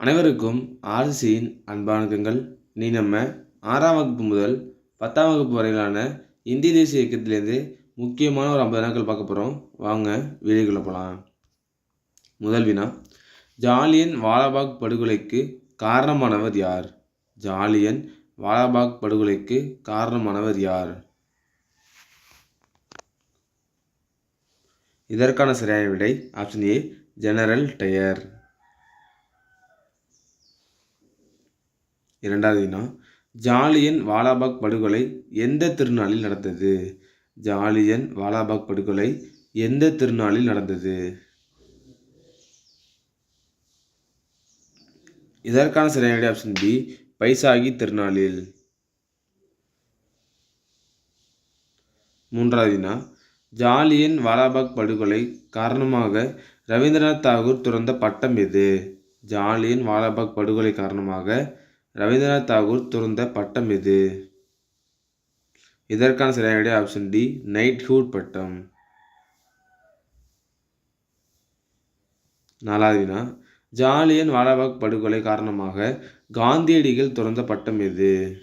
அனைவருக்கும் ஆர்சியின் அன்பானக்கங்கள். நீ நம்ம ஆறாம் வகுப்பு முதல் பத்தாம் வகுப்பு வரையிலான இந்திய தேசிய இயக்கத்திலேருந்து முக்கியமான ஒரு ஐம்பது நாட்கள் பார்க்க போகிறோம் வாங்க வீடுகளை போகலாம் முதல் வினா ஜாலியன் வாலாபாக் படுகொலைக்கு காரணமானவர் யார்? ஜாலியன் வாலாபாக் படுகொலைக்கு காரணமானவர் யார்? இதற்கான சரியான விடை ஆப்ஷன் ஏ ஜெனரல் டயர். இரண்டாவது வினா ஜாலியன் வாலாபாக் படுகொலை எந்த திருநாளில் நடந்தது? ஜாலியன் வாலாபாக் படுகொலை எந்த திருநாளில் நடந்தது? இதற்கான சரியான ஆப்ஷன் பி பைசாகி திருநாளில். மூன்றாவது வினா ஜாலியன் வாலாபாக் படுகொலை காரணமாக ரவீந்திரநாத் தாகூர் துறந்த பட்டம் எது? ஜாலியன் வாலாபாக் படுகொலை காரணமாக ரவீந்திரநாத் தாகூர் துறந்த பட்டம் எது? இதற்கான சரியான விடை ஆப்ஷன் டி நைட்ஹுட் பட்டம். நாலாவது வினா ஜாலியன் வாலாபாக் படுகொலை காரணமாக காந்தியடிகள் துறந்த பட்டம் எது?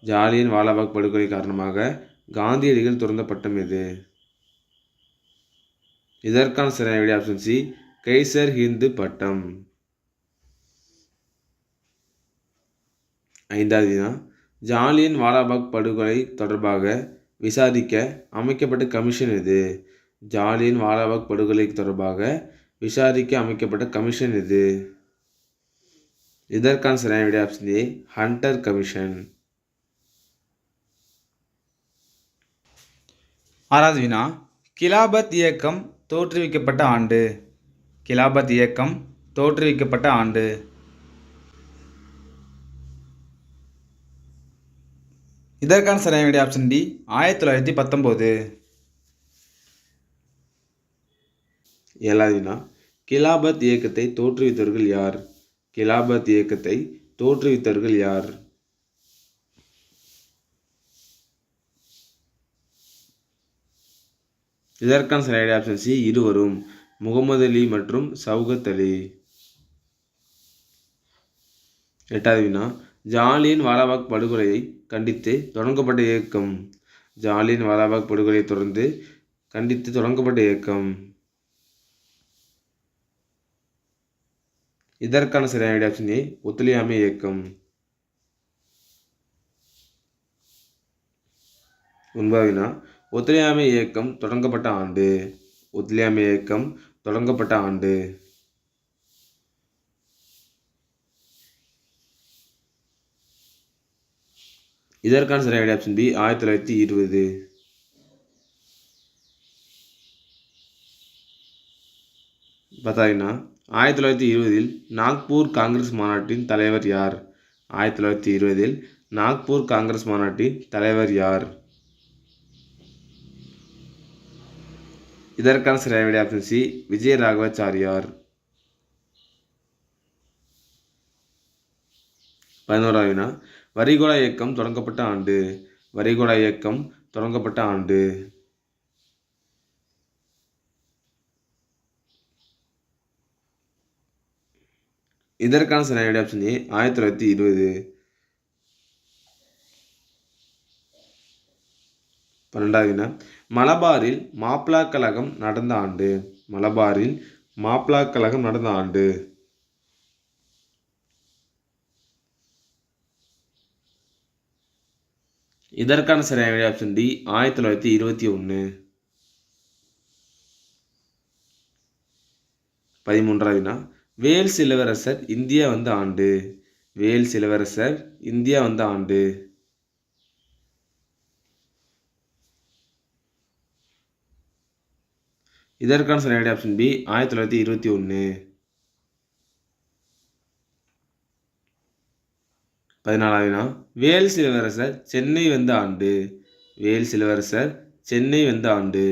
ஜாலியன் வாலாபாக் படுகொலை காரணமாக காந்தியடிகள் துறந்த பட்டம் எது? இதற்கான சரியான விடை ஆப்ஷன் சி கைசர் ஹிந்து பட்டம். ஐந்தாவது வினா ஜாலியன் வாலாபாக் படுகொலை தொடர்பாக விசாரிக்க அமைக்கப்பட்ட கமிஷன் எது? ஜாலியன் வாலாபாக் படுகொலை தொடர்பாக விசாரிக்க அமைக்கப்பட்ட கமிஷன் எது? இதற்கான சரியான விட ஆப்ஷன் ஏ ஹண்டர் கமிஷன் ஆறாவது வினா கிலாபத் இயக்கம் தோற்றுவிக்கப்பட்ட ஆண்டு. கிலாபத் இயக்கம் தோற்றுவிக்கப்பட்ட ஆண்டு. இதற்கான சரியான விடை ஆப்ஷன் டி ஆயிரத்தி தொள்ளாயிரத்தி பத்தொம்போது ஏழாவது வினா கிலாபத் இயக்கத்தை தோற்றுவித்தவர்கள் யார்? கிலாபத் இயக்கத்தை தோற்றுவித்தவர்கள் யார்? இதற்கான சரியான ஆப்ஷன் சி இருவரும். முகமது அலி மற்றும் சவுகத் அலி. எட்டாவது வினா ஜாலியன் வாலாபாக் படுகொலையை கண்டித்து தொடங்கப்பட்ட இயக்கம். ஜாலியன் வாலாபாக் படுகொலையை தொடர்ந்து கண்டித்து தொடங்கப்பட்ட இயக்கம். இதற்கான சரியான விடை ஆப்ஷன் ஏ ஒத்துழையாமை இயக்கம். ஒன்பதாவது ஒத்துழையாமை இயக்கம் தொடங்கப்பட்ட ஆண்டு. ஒத்துழையாமை இயக்கம் தொடங்கப்பட்ட ஆண்டு. இதற்கான சரியான ஆப்ஷன் பி ஆயிரத்தி தொள்ளாயிரத்தி இருபது. பத்தாயினா ஆயிரத்தி தொள்ளாயிரத்தி இருபதில் நாக்பூர் காங்கிரஸ் மாநாட்டின் தலைவர் யார்? ஆயிரத்தி தொள்ளாயிரத்தி இருபதில் நாக்பூர் காங்கிரஸ் மாநாட்டின் தலைவர் யார்? இதற்கான சரியான விடை ஆப்ஷன் சி விஜய ராகவாச்சாரியார் பதினோராவினா வரிகோலா இயக்கம் தொடங்கப்பட்ட ஆண்டு. வரிகோலா இயக்கம் தொடங்கப்பட்ட ஆண்டு. இதற்கான சரியான ஆப்ஷன் ஏ ஆயிரத்தி தொள்ளாயிரத்தி இருபது. பன்னெண்டாவது வினா மலபாரில் மாப்ளா கழகம் நடந்த ஆண்டு. மலபாரில் மாப்ளா கழகம் நடந்த ஆண்டு. இதற்கான சரியான விடை ஆப்ஷன் டி ஆயிரத்தி தொள்ளாயிரத்தி இருபத்தி ஒன்று பதிமூன்றாவது வேல் வேல்ஸ் இளவரசர் இந்தியா வந்த ஆண்டு. வேல்ஸ் இளவரசர் இந்தியா வந்த ஆண்டு. இதற்கான சரியான ஆப்ஷன் பி ஆயிரத்தி தொள்ளாயிரத்தி இருபத்தி ஒன்று பதினாலாவது வினா வேல்ஸ் இளவரசர் சென்னை வந்த ஆண்டு. வேல்ஸ் இளவரசர் சென்னை வந்த ஆண்டு.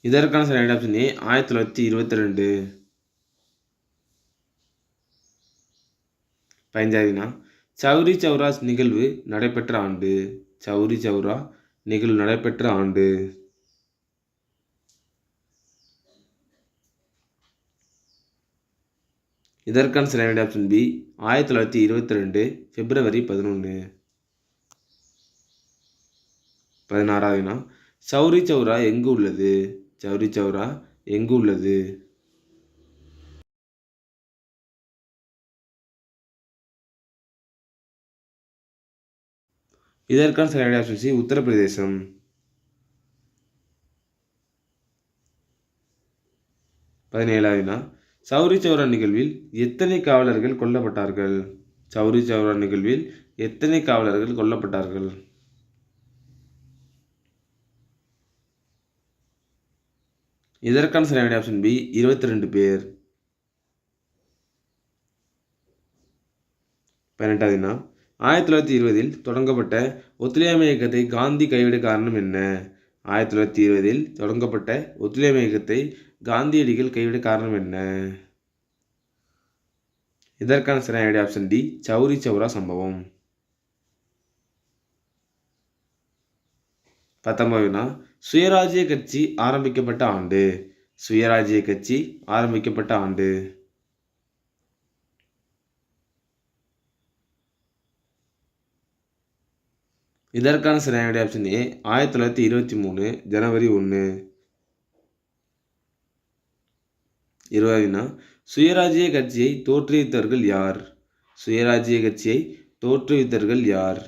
இதற்கான சரியான ஆப்ஷன் ஏ ஆயிரத்தி தொள்ளாயிரத்தி இருபத்தி ரெண்டு. பதினஞ்சாவதுனா சௌரி சௌராஸ் நிகழ்வு நடைபெற்ற ஆண்டு. சௌரி சௌரா நிகழ்வு நடைபெற்ற ஆண்டு. இதற்கான சரியான ஆப்ஷன் பி ஆயிரத்தி தொள்ளாயிரத்தி இருபத்தி ரெண்டு பிப்ரவரி பதினொன்று பதினாறாவதுனா சௌரி சௌரா எங்கு உள்ளது? சௌரி சௌரா எங்கு உள்ளது? இதற்கான சரியான ஆப்ஷன் சி உத்தரப்பிரதேசம். பதினேழாவதுனா சௌரி சௌரா நிகழ்வில் எத்தனை காவலர்கள் கொல்லப்பட்டார்கள்? சௌரி சௌரா நிகழ்வில் எத்தனை காவலர்கள் கொல்லப்பட்டார்கள்? இதற்கான சரியான ஆப்ஷன் பி இருபத்தி ரெண்டு பேர். பதினெட்டாவது வினா ஆயிரத்தி தொள்ளாயிரத்தி இருபதில் தொடங்கப்பட்ட ஒத்துழையாமை இயக்கத்தை காந்தி கைவிட காரணம் என்ன? ஆயிரத்தி தொள்ளாயிரத்தி இருபதில் தொடங்கப்பட்ட ஒத்துழையாமை இயக்கத்தை காந்தியடிகள் கைவிட காரணம் என்ன? இதற்கான சரியான ஆப்ஷன் டி சௌரி சௌரா சம்பவம். பத்தொன்பதுனா சுயராஜ்ய கட்சி ஆரம்பிக்கப்பட்ட ஆண்டு. சுயராஜ்ய கட்சி ஆரம்பிக்கப்பட்ட ஆண்டு. இதற்கான சரியான ஆப்ஷன் ஏ ஆயிரத்தி தொள்ளாயிரத்தி இருபத்தி மூணு ஜனவரி ஒன்று இருபதுனா சுயராஜ்ய கட்சியை தோற்றுவித்தவர்கள் யார்? சுயராஜ்ய கட்சியை தோற்றுவித்தவர்கள் யார்?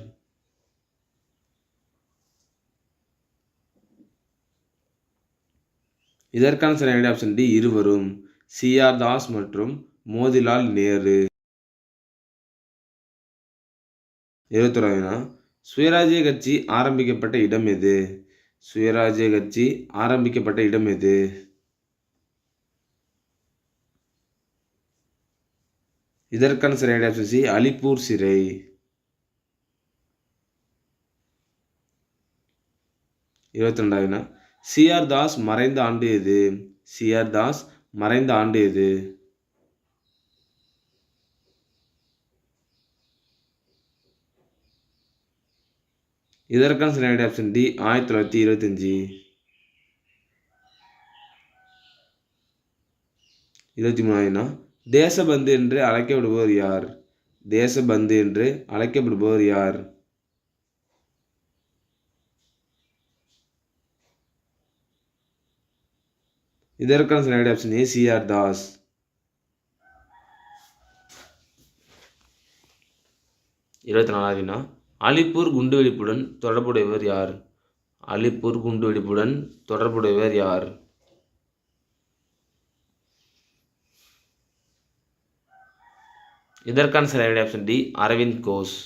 இதற்கான சரியான ஆப்ஷன் டி இருவரும். சிஆர் தாஸ் மற்றும் மோதிலால் நேரு. இருபத்தொராதுனா சுயராஜ்ய கட்சி ஆரம்பிக்கப்பட்ட இடம் எது? சுயராஜ்ய கட்சி ஆரம்பிக்கப்பட்ட இடம் எது? இதற்கான சரியான ஆப்ஷன் சி அலிப்பூர் சிறை. இருபத்தி ரெண்டாவதுனா சிஆர் தாஸ் மறைந்த ஆண்டு எது? சிஆர் தாஸ் மறைந்த ஆண்டு எது? இதற்கான சரியான ஆப்ஷன் டி ஆயிரத்தி தொள்ளாயிரத்தி இருபத்தஞ்சி. இருபத்தி மூணாவதுனா தேசபந்து என்று அழைக்கப்படுபவர் யார்? தேசபந்து என்று அழைக்கப்படுபவர் யார்? இதற்கான சரியான ஆப்ஷன் ஏ சிஆர் தாஸ். இருபத்தி நாலாவதுனா அலிப்பூர் குண்டுவெடிப்புடன் தொடர்புடையவர் யார்? அலிப்பூர் குண்டுவெடிப்புடன் தொடர்புடையவர் யார்? இதற்கான சரியான ஆப்ஷன் டி அரவிந்த் கோஷ்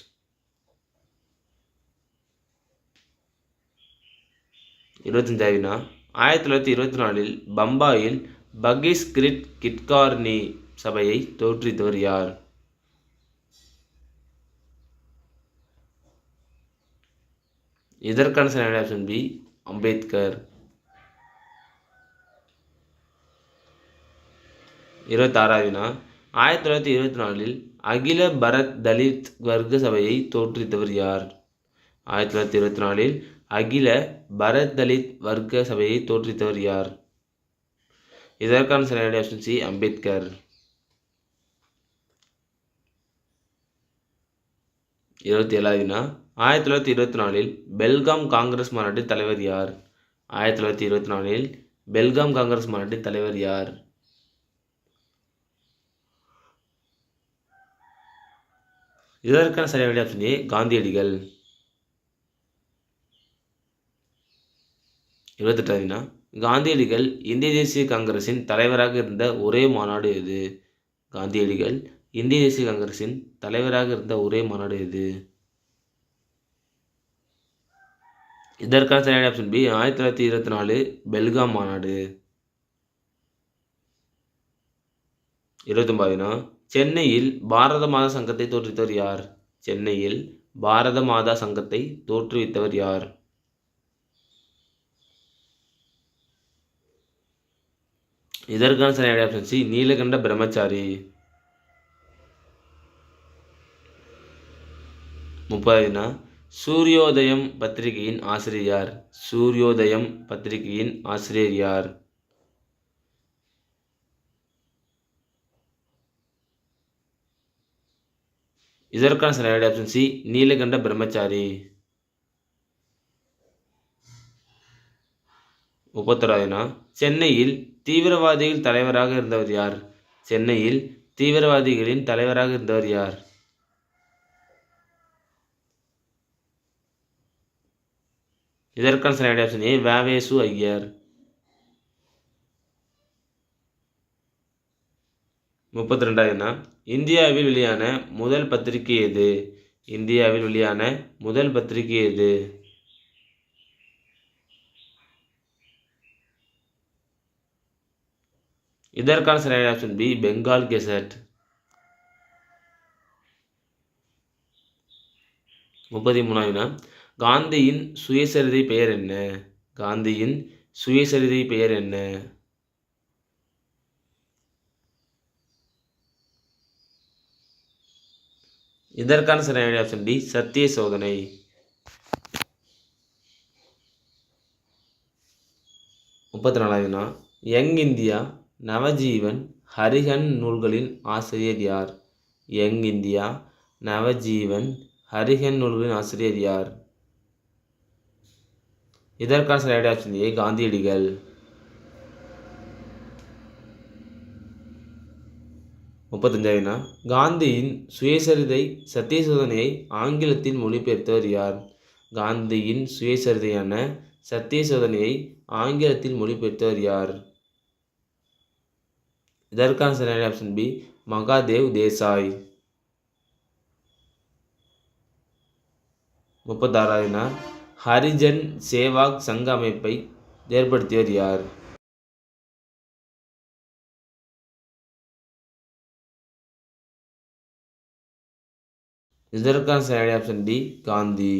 இருபத்தஞ்சாவினா ஆயிரத்தி தொள்ளாயிரத்தி இருபத்தி நாலில் பம்பாயில் பகீஸ் கிரிட் கிட்கார்னி சபையை தோற்றித்தவர் யார்? இதற்கான சரியான ஆப்ஷன் பி அம்பேத்கர். இருபத்தாறாவதுனா ஆயிரத்தி தொள்ளாயிரத்தி இருபத்தி நாலில் அகில பரத் தலித் வர்க்க சபையை தோற்றுவித்தவர் யார்? ஆயிரத்தி தொள்ளாயிரத்தி இருபத்தி நாலில் அகில பரத் தலித் வர்க்க சபையை தோற்றுவித்தவர் யார்? இதற்கான சரியான ஆப்ஷன் சி அம்பேத்கர். இருபத்தி ஏழாவதுனா ஆயிரத்தி தொள்ளாயிரத்தி இருபத்தி நாலில் பெல்காம் காங்கிரஸ் மாநாட்டு தலைவர் யார்? ஆயிரத்தி தொள்ளாயிரத்தி இருபத்தி நாலில் பெல்காம் காங்கிரஸ் மாநாட்டு தலைவர் யார்? இதற்கான சரியான ஆப்ஷன் ஏ காந்தியடிகள். இருபத்தெட்டாவதுனா காந்தியடிகள் இந்திய தேசிய காங்கிரசின் தலைவராக இருந்த ஒரே மாநாடு எது? காந்தியடிகள் இந்திய தேசிய காங்கிரசின் தலைவராக இருந்த ஒரே மாநாடு எது? இதற்கான சரியான ஆப்ஷன் பி ஆயிரத்தி தொள்ளாயிரத்தி இருபத்தி நாலு பெல்காம் மாநாடு. இருபத்தொம்பதுனா சென்னையில் பாரத மாதா சங்கத்தை தோற்றுவித்தவர் யார்? சென்னையில் பாரத மாதா சங்கத்தை தோற்றுவித்தவர் யார்? இதற்கான சரியான ஆப்ஷன் சி நீலகண்ட பிரம்மச்சாரி. முப்பதுனா சூரியோதயம் பத்திரிகையின் ஆசிரியர் யார்? சூரியோதயம் பத்திரிகையின் ஆசிரியர் யார்? இதற்கான சரியான ஆப்ஷன் சி நீலகண்ட பிரம்மச்சாரி. முப்பத்தொராதுனா சென்னையில் தீவிரவாதிகள் தலைவராக இருந்தவர் யார்? சென்னையில் தீவிரவாதிகளின் தலைவராக இருந்தவர் யார்? இதற்கான சரியான ஆப்ஷன் ஏ வேவேசு ஐயர். முப்பத்தி ரெண்டாவதுனா இந்தியாவில் வெளியான முதல் பத்திரிகை எது? இந்தியாவில் வெளியான முதல் பத்திரிகை எது? இதற்கான சரியான ஆப்ஷன் பி பெங்கால் கெசட் முப்பத்தி மூணாவதுனா காந்தியின் சுயசரிதை பெயர் என்ன? காந்தியின் சுயசரிதை பெயர் என்ன? இதற்கான சரியான ஆப்ஷன் டி சத்திய சோதனை. முப்பத்தி நாலாவதுனா யங் இந்தியா நவஜீவன் ஹரிஹன் நூல்களின் ஆசிரியர் யார்? யங் இந்தியா நவஜீவன் ஹரிஹன் நூல்களின் ஆசிரியர் யார்? இதற்கான சரியான ஆப்ஷன் ஏ காந்தியடிகள். முப்பத்தஞ்சாவதுனா காந்தியின் சுயசரிதை சத்திய சோதனையை ஆங்கிலத்தில் மொழிபெயர்த்தவர் யார்? காந்தியின் சுயசரிதையான சத்தியசோதனையை ஆங்கிலத்தில் மொழிபெயர்த்தவர் யார்? இதற்கான சரியான ஆப்ஷன் பி மகாதேவ் தேசாய். முப்பத்தாறாவதுனா ஹரிஜன் சேவாக் சங்க அமைப்பை ஏற்படுத்தியவர் யார்? இதற்கான சரியான ஆப்ஷன் டி காந்தி.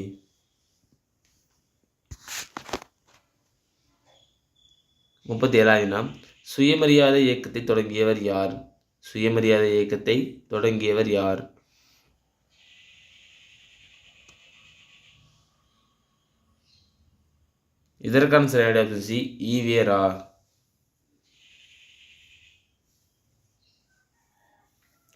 முப்பத்தி ஏழாவதுனா சுயமரியாதை இயக்கத்தை தொடங்கியவர் யார்? சுயமரியாதை இயக்கத்தை தொடங்கியவர் யார்? இதற்கான சரியான ஆப்ஷன் சி ஈவேரா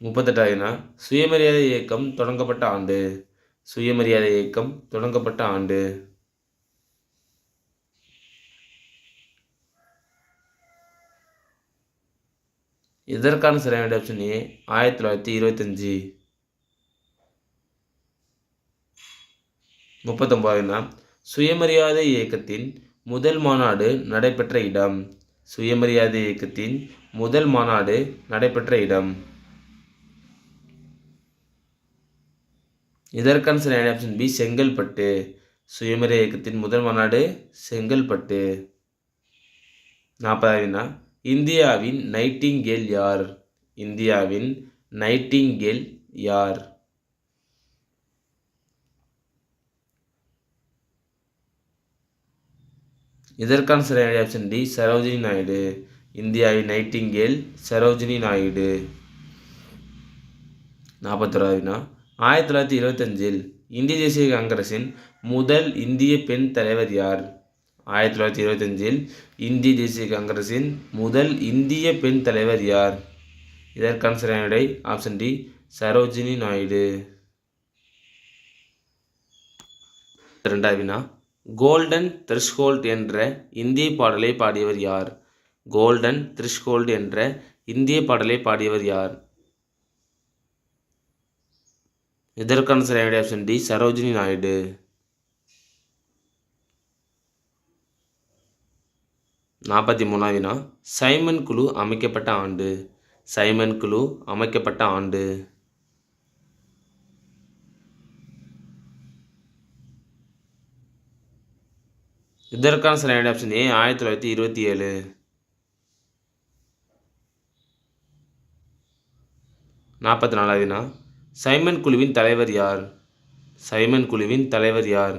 முப்பத்தெட்டாவதுனா சுயமரியாதை இயக்கம் தொடங்கப்பட்ட ஆண்டு. சுயமரியாதை இயக்கம் தொடங்கப்பட்ட ஆண்டு. இதற்கான சரியான ஆப்ஷன் ஏ ஆயிரத்தி தொள்ளாயிரத்தி இருபத்தஞ்சி. முப்பத்தொம்பதுனா சுயமரியாதை இயக்கத்தின் முதல் மாநாடு நடைபெற்ற இடம். சுயமரியாதை இயக்கத்தின் முதல் மாநாடு நடைபெற்ற இடம். இதற்கான சரியான ஆப்ஷன் பி செங்கல்பட்டு. சுயமரியாதை இயக்கத்தின் முதல் மாநாடு செங்கல்பட்டு. நாற்பதாவதுனா இந்தியாவின் நைட்டிங்கேல் யார்? இந்தியாவின் நைட்டிங்கேல் யார்? இதற்கான சரியான ஆப்ஷன் டி சரோஜினி நாயுடு. இந்தியாவின் நைட்டிங்கேல் சரோஜினி நாயுடு. நாற்பத்தொறாவதுனா ஆயிரத்தி தொள்ளாயிரத்தி இருபத்தஞ்சில் இந்திய தேசிய காங்கிரசின் முதல் இந்திய பெண் தலைவர் யார்? ஆயிரத்தி தொள்ளாயிரத்தி இருபத்தஞ்சில் இந்திய தேசிய காங்கிரசின் முதல் இந்திய பெண் தலைவர் யார்? இதற்கான சரியான விடை ஆப்ஷன் டி சரோஜினி நாயுடு. ரெண்டாவினா கோல்டன் த்ரிஷ்ஹோல்ட் என்ற இந்திய பாடலை பாடியவர் யார்? கோல்டன் த்ரிஷ்ஹோல்ட் என்ற இந்திய பாடலை பாடியவர் யார்? இதற்கான சரியான ஆப்ஷன் டி சரோஜினி நாயுடு. நாற்பத்தி மூணாவினா சைமன் குழு அமைக்கப்பட்ட ஆண்டு. சைமன் குழு அமைக்கப்பட்ட ஆண்டு. இதற்கான சரியான ஆப்ஷன் ஏ ஆயிரத்தி தொள்ளாயிரத்தி இருபத்தி ஏழு. நாற்பத்தி நாலாவதுனா சைமன் குழுவின் தலைவர் யார்? சைமன் குழுவின் தலைவர் யார்?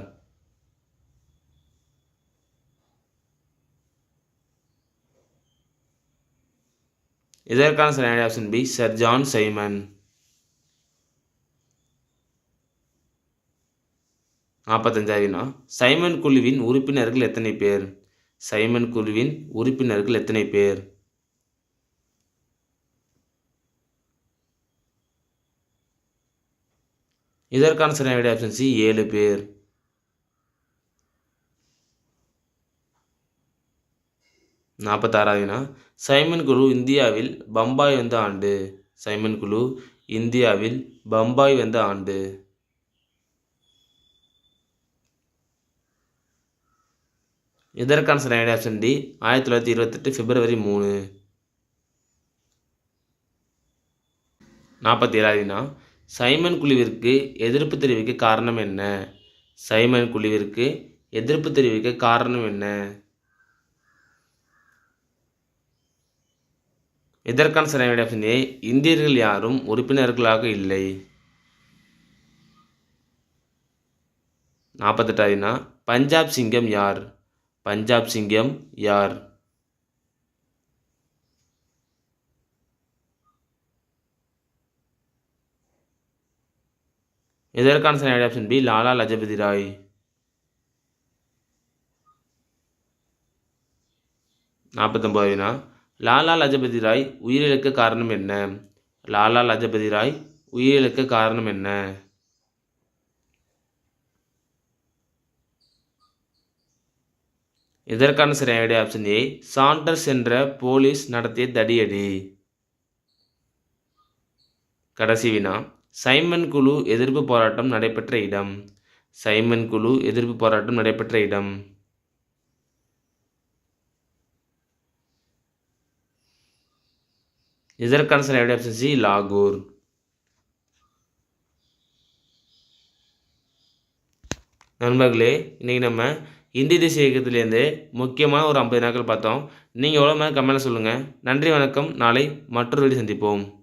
இதற்கான சரியான option B sir John Simon நாற்பத்தஞ்சாவதுனா Simon குழுவின் உறுப்பினர்கள் எத்தனை பேர்? சைமன் குழுவின் உறுப்பினர்கள் எத்தனை பேர்? இதற்கான சரியான விடை ஆப்ஷன் சி ஏழு பேர். நாற்பத்தாறாவதுனா சைமன் குழு இந்தியாவில் பம்பாய் வந்த ஆண்டு. சைமன் குழு இந்தியாவில் பம்பாய் வந்த ஆண்டு. இதற்கான சரியான ஆப்ஷன் டி ஆயிரத்தி தொள்ளாயிரத்தி இருபத்தெட்டு பிப்ரவரி மூணு. நாற்பத்தி ஏழாவதுனா சைமன் குழுவிற்கு எதிர்ப்பு தெரிவிக்க காரணம் என்ன? சைமன் குழுவிற்கு எதிர்ப்பு தெரிவிக்க காரணம் என்ன? இதற்கான சரியான ஆப்ஷன் ஏ இந்தியர்கள் யாரும் உறுப்பினர்களாக இல்லை. நாற்பத்தெட்டாவதுனா பஞ்சாப் சிங்கம் யார்? பஞ்சாப் சிங்கம் யார்? இதற்கான சரியான ஆப்ஷன் பி லாலா லஜபதி ராய். நாற்பத்தொம்பது வினா லாலா லஜபதி ராய் உயிரிழக்க காரணம் என்ன? லாலா லஜபதி ராய் உயிரிழக்க காரணம் என்ன? இதற்கான சரியான விடை ஆப்ஷன் ஏ சாண்டர்ஸ் என்ற போலீஸ் நடத்திய தடியடி. கடைசி வினா. சைமன் குழு எதிர்ப்பு போராட்டம் நடைபெற்ற இடம். சைமன் குழு எதிர்ப்பு போராட்டம் நடைபெற்ற இடம். இதற்கான சில ஆப்ஷன் சி லாகூர். நண்பர்களே இன்றைக்கி நம்ம இந்திய தேசிய இயக்கத்திலேருந்து முக்கியமான ஒரு ஐம்பது நாட்கள் பார்த்தோம். நீங்கள் எவ்வளோ மேலே கமெண்ட்டில் சொல்லுங்கள் நன்றி வணக்கம். நாளை மற்றொரு வீடு சந்திப்போம்.